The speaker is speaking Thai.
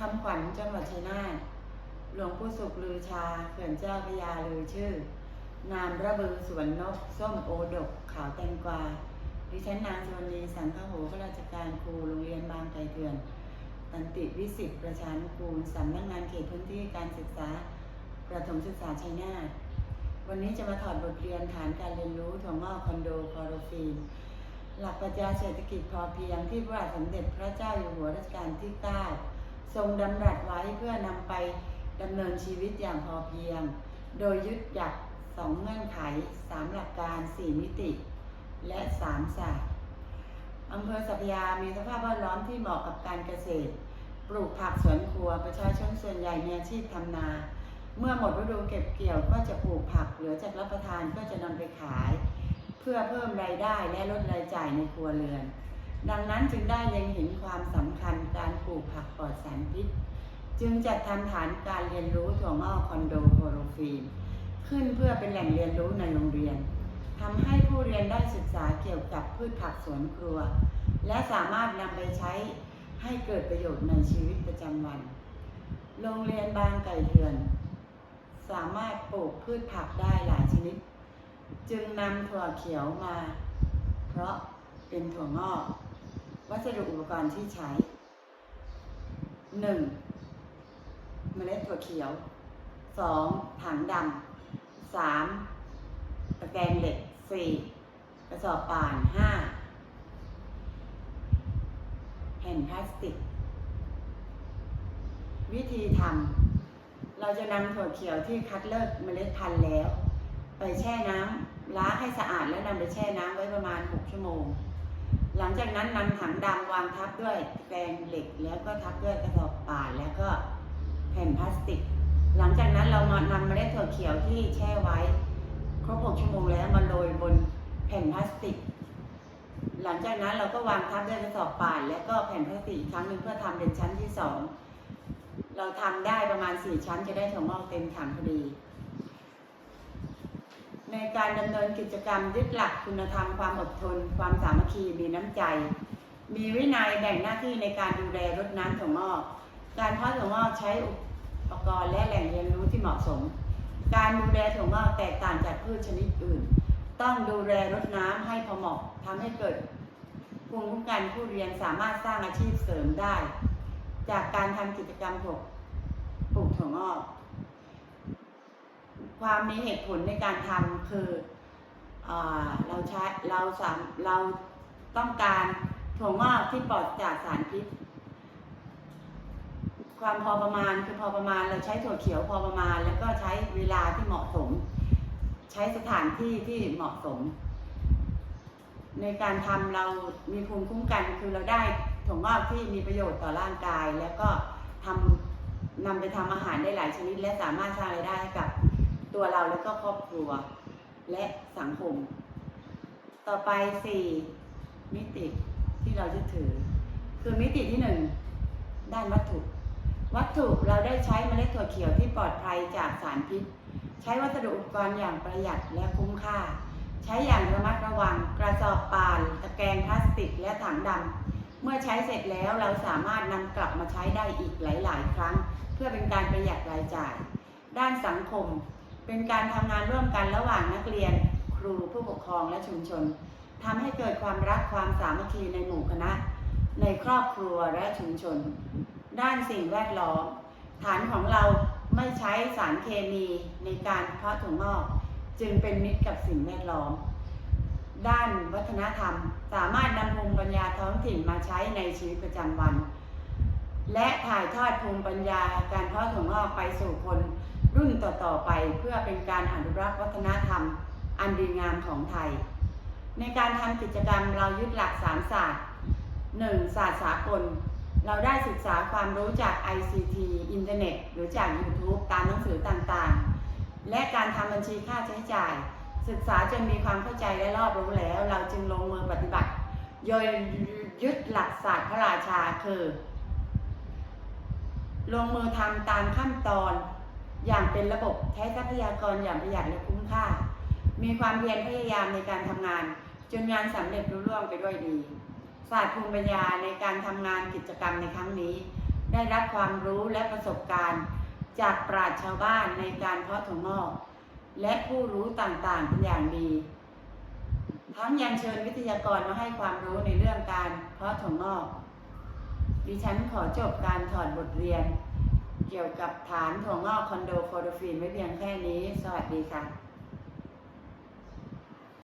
คำขวัญจังหวัดชัยนาทหลวงปู่สุขลือชาเขื่อนเจ้าพยาลือชื่อ นามระบือสวนนก ส้มโอดก ขาวแตงกวา ดิฉันนางสวนีสังฆโหข้าราชการครูโรงเรียนบางไทรเถื่อนตันติวิสิตประชานุกูลสำนักงานเขตพื้นที่การศึกษา ประถมศึกษาชัยนาทวันนี้จะมาถอดบทเรียนฐานการเรียนรู้ถั่วงอกคอนโดคอโรฟีนหลักปรัชญาเศรษฐกิจพอเพียงที่พระบาทสมเด็จพระเจ้าอยู่หัวรัชกาลที่ 9 ทรงดำรัสไว้เพื่อนำไปดำเนินชีวิตอย่างพอเพียง โดยยึดหลักสองเงื่อนไขสามหลักการสี่มิติ และสามศาสตร์อำเภอสัพยามีสภาพแวดล้อมที่เหมาะกับการเกษตร ปลูกผักสวนครัวประชาชนส่วนใหญ่มีอาชีพทำนา เมื่อหมดฤดูเก็บเกี่ยวก็จะปลูกผักเหลือจากรับประทานก็จะนำไปขาย เพื่อเพิ่มรายได้และลดรายจ่ายในครัวเรือน ดังนั้นจึงได้เล็งเห็นความสำคัญการปลูการพิษ จึงจัดทำฐานการเรียนรู้ถั่วงอกคอนโดโคโรฟีนขึ้นเพื่อเป็นแหล่งเรียนรู้ในโรงเรียนทำให้ผู้เรียนได้ศึกษาเกี่ยวกับพืชผักสวนครัว และสามารถนำไปใช้ให้เกิดประโยชน์ในชีวิตประจำวัน โรงเรียนบางไก่เถื่อน สามารถปลูกพืชผักได้หลายชนิด จึงนำถั่วเขียวมา เพราะเป็นถั่วงอก วัสดุอุปกรณ์ที่ใช้ 1. เมล็ดถั่วเขียว 2. ถังดำ 3. ตะแกรงเหล็ก 4. กระสอบป่าน 5. แผ่นพลาสติก วิธีทำเราจะนำถั่วเขียวที่คัดเลือกเมล็ดพันธุ์แล้ว ไปแช่น้ำล้างให้สะอาดแล้วนำไปแช่น้ำไว้ประมาณ 6 ชั่วโมง หลังจากนั้นนำถังดำวางทับด้วยแกรงเหล็กแล้วก็ทับด้วยกระสอบป่านแล้วก็แผ่นพลาสติก หลังจากนั้นเรามานำเมล็ดถั่วเขียวที่แช่ไว้ ครบ 6 ชั่วโมงแล้วมาโรยบนแผ่นพลาสติก หลังจากนั้นเราก็วางทับด้วยกระสอบป่านแล้วก็แผ่นพลาสติกอีกครั้งหนึ่งเพื่อทำเป็นชั้นที่สองเราทำได้ประมาณ 4 ชั้นจะได้ถั่วงอกเต็มถังพอดี ในการดำเนินกิจกรรมยึดหลักคุณธรรมความอดทน ความสามัคคีมีน้ำใจ มีวินัยแบ่งหน้าที่ในการดูแลรดน้ำถั่วงอก การเพาะถั่วงอกใช้อุปกรณ์และแหล่งเรียนรู้ที่เหมาะสม การดูแลถั่วงอกแตกต่างจากพืชชนิดอื่น ต้องดูแลรดน้ำให้พอเหมาะทำให้เกิดภูมิคุ้มกันผู้เรียนสามารถสร้างอาชีพเสริมได้ จากการทำกิจกรรมปลูกปลูกถั่วงอก ความมีเหตุผลในการทำคืออเราใช้เราสามเราต้องการถั่วงอกที่ปลอดจากสารพิษ ความพอประมาณคือพอประมาณเราใช้ถั่วเขียวพอประมาณ แล้วก็ใช้เวลาที่เหมาะสม ใช้สถานที่ที่เหมาะสม ในการทำเรามีภูมิคุ้มกันคือเราได้ถั่วงอกที่มีประโยชน์ต่อร่างกาย แล้วก็ทำนำไปทำอาหารได้หลายชนิด และสามารถสร้างรายได้ให้กับ ตัวเราแล้วก็ครอบครัว และสังคม ต่อไปสี่มิติที่เราจะถือ คือมิติที่หนึ่งด้านวัตถุ วัตถุเราได้ใช้เมล็ดถั่วเขียวที่ปลอดภัยจากสารพิษ ใช้วัสดุอุปกรณ์อย่างประหยัดและคุ้มค่า ใช้อย่างระมัดระวัง กระสอบป่านตะแกรงพลาสติกและถังดำเมื่อใช้เสร็จแล้วเราสามารถนำกลับมาใช้ได้อีกหลาย ๆ ครั้ง เพื่อเป็นการประหยัดรายจ่าย ด้านสังคม เป็นการทำงานร่วมกันระหว่างนักเรียน ครูผู้ปกครองและชุมชนทำให้เกิดความรักความสามัคคีในหมู่คณะ ในครอบครัวและชุมชน ด้านสิ่งแวดล้อม ฐานของเราไม่ใช้สารเคมีในการเพาะถั่วงอก จึงเป็นมิตรกับสิ่งแวดล้อม ด้านวัฒนธรรมสามารถนำภูมิปัญญาท้องถิ่นมาใช้ในชีวิตประจำวัน และถ่ายทอดภูมิปัญญาการเพาะถั่วงอกไปสู่คน รุ่นต่อๆไปเพื่อเป็นการอนุรักษ์วัฒนธรรม อันดีงามของไทย ในการทำกิจกรรมเรายึดหลักสามศาสตร์ 1. ศาสตร์สากล เราได้ศึกษาความรู้จาก ICT อินเทอร์เน็ต หรือจาก YouTube ตามหนังสือต่างๆ และการทำบัญชีค่าใช้จ่าย ศึกษาจนมีความเข้าใจและรอบรู้แล้ว เราจึงลงมือปฏิบัติ โดยยึดหลักศาสตร์พระราชาคือ ลงมือทำตามขั้นตอน อย่างเป็นระบบใช้ทรัพยากรอย่างประหยัดและคุ้มค่า มีความเพียรพยายามในการทำงาน จนงานสำเร็จรุ่ร่วงไปด้วยดี ศาสตร์ภูมิปัญญาในการทำงานกิจกรรมในครั้งนี้ ได้รับความรู้และประสบการณ์ จากปราชญ์ชาวบ้านในการเพาะถั่วงอกและผู้รู้ต่างๆเป็นอย่างดี ทั้งยังเชิญวิทยากรมาให้ความรู้ในเรื่องการเพาะถั่วงอก ดิฉันขอจบการถอดบทเรียน เกี่ยวกับฐานถั่วงอกคอนโดโคโดฟีนไว้เพียงแค่นี้ สวัสดีค่ะ